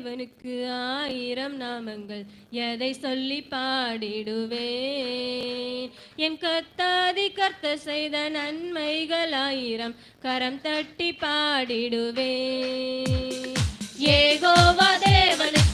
தேவனுக்கு ஆயிரம் நாமங்கள் எதை சொல்லி பாடிடுவேன்? என் கத்தாதி கர்த்த செய்த நன்மைகள் ஆயிரம் கரம் தட்டி பாடிடுவேன். தேவனுக்கு